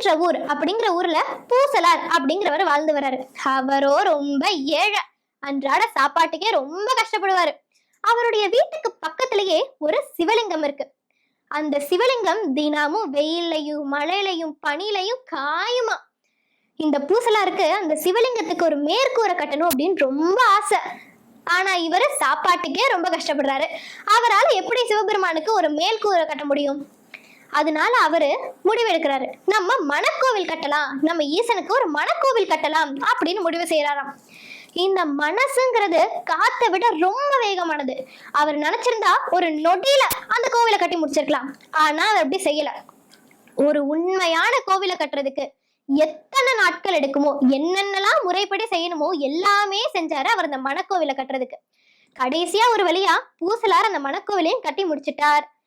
அப்படின்ற ஊர் அப்படிங்கிற ஊர்ல பூசலார் அப்படிங்கிறவர் வாழ்ந்து வர்றாரு. அவரோ ரொம்ப ஏழை அன்றாட சாப்பாட்டுக்கே ரொம்ப கஷ்டப்படுவாரு. அவருடைய வீட்டுக்கு பக்கத்திலேயே ஒரு சிவலிங்கம் இருக்கு. அந்த சிவலிங்கம் தினமும் வெயிலையும் மழையிலையும் பனிலையும் காயுமா. இந்த பூசலாருக்கு அந்த சிவலிங்கத்துக்கு ஒரு மேற்கூரை கட்டணும் அப்படின்னு ரொம்ப ஆசை. ஆனா இவர் சாப்பாட்டுக்கே ரொம்ப கஷ்டப்படுறாரு. அவரால் எப்படி சிவபெருமானுக்கு ஒரு மேல்கூரை கட்ட முடியும்? அதனால அவரு முடிவெடுக்கிறாரு. நம்ம மணக்கோவில் கட்டலாம். நம்ம ஈசனுக்கு ஒரு மணக்கோவில் கட்டலாம் அப்படின்னு முடிவு செய்யறாராம் இந்த மனசுங்கிறது காத்தை விட ரொம்ப வேகமானது. அவர் நினைச்சிருந்தா ஒரு நொடியில அந்த கோவிலை கட்டி முடிச்சிருக்கலாம். ஆனா அவர் அப்படி செய்யல. ஒரு உண்மையான கோவிலை கட்டுறதுக்கு எத்தனை நாட்கள் எடுக்குமோ என்னென்னலாம் முறைப்படி செய்யணுமோ எல்லாமே செஞ்சாரு அவர் அந்த மணக்கோவிலை கட்டுறதுக்கு. கடைசியா ஒரு வழியா பூசலார் அந்த மணக்கோவிலையும் கட்டி முடிச்சிட்டார்.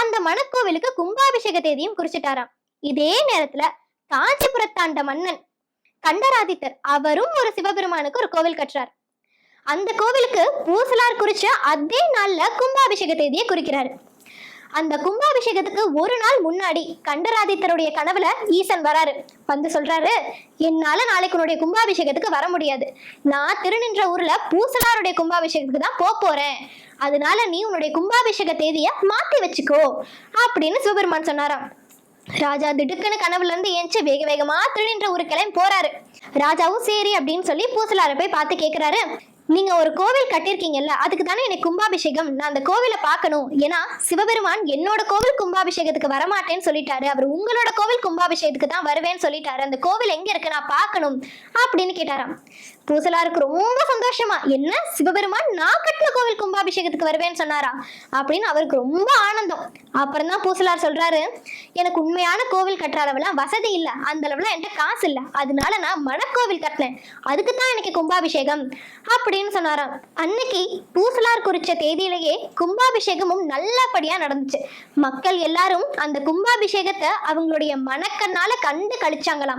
அந்த மணக்கோவிலுக்கு கும்பாபிஷேக தேதியும் குறிச்சிட்டாராம். இதே நேரத்துல காஞ்சிபுரத்தாண்ட மன்னன் கண்டராதித்தர் அவரும் ஒரு சிவபெருமானுக்கு ஒரு கோவில் கட்டுறார். அந்த கோவிலுக்கு பூசலார் குறிச்ச அதே நாள்ல கும்பாபிஷேக தேதியை குறிக்கிறாரு. அந்த கும்பாபிஷேகத்துக்கு ஒரு நாள் முன்னாடி கண்டராதித்தருடைய கனவுல ஈசன் வராரு. வந்து சொல்றாரு என்னால நாளைக்கு உன்னுடைய கும்பாபிஷேகத்துக்கு வர முடியாது. நான் திருநின்ற ஊர்ல பூசலாருடைய கும்பாபிஷேகத்துக்கு தான் போக போறேன். அதனால நீ உன்னுடைய கும்பாபிஷேக தேதியை மாத்தி வச்சுக்கோ அப்படின்னு சிவபெருமான் சொன்னாராம். ராஜா திடுக்குன்னு கனவுல இருந்து ஏஞ்சி வேக வேகமா திருநின்ற ஊருக்கெல்லாம் போறாரு. ராஜாவும் சரி அப்படின்னு சொல்லி பூசலாரை போய் பார்த்து கேக்குறாரு. நீங்க ஒரு கோவில் கட்டியிருக்கீங்கல்ல அதுக்கு தானே எனக்கு கும்பாபிஷேகம்? நான் அந்த கோவிலை பார்க்கணும். ஏன்னா சிவபெருமான் என்னோட கோவில் கும்பாபிஷேகத்துக்கு வரமாட்டேன்னு சொல்லிட்டாரு. அவர் உங்களோட கோவில் கும்பாபிஷேகத்துக்கு தான் வருவேன்னு சொல்லிட்டாரு. அந்த கோவில் எங்க இருக்கு? நான் பார்க்கணும் அப்படின்னு கேட்டாராம். பூசலாருக்கு ரொம்ப சந்தோஷமா என்ன? சிவபெருமான் நான் கட்டின கோவில் கும்பாபிஷேகத்துக்கு வருவேன்னு சொன்னாரா? அப்படின்னு அவருக்கு ரொம்ப ஆனந்தம். அப்புறம் தான் பூசலார் சொல்றாரு எனக்கு உண்மையான கோவில் கட்டுற அளவுலாம் வசதி இல்லை. அந்த அளவுலாம் என்கிட்ட காசு இல்லை. அதனால நான் மணக்கோவில் கட்டினேன். அதுக்கு தான் எனக்கு கும்பாபிஷேகம். அப்படின்னு சொன்னாராம். அன்னைக்கு பூசலார் குறிச்ச தேதியிலேயே கும்பாபிஷேகமும் நல்லபடியா நடந்துச்சு. மக்கள் எல்லாரும் அந்த கும்பாபிஷேகத்தை அவங்களுடைய மனக்கண்ணால கண்டு கழிச்சாங்களாம்.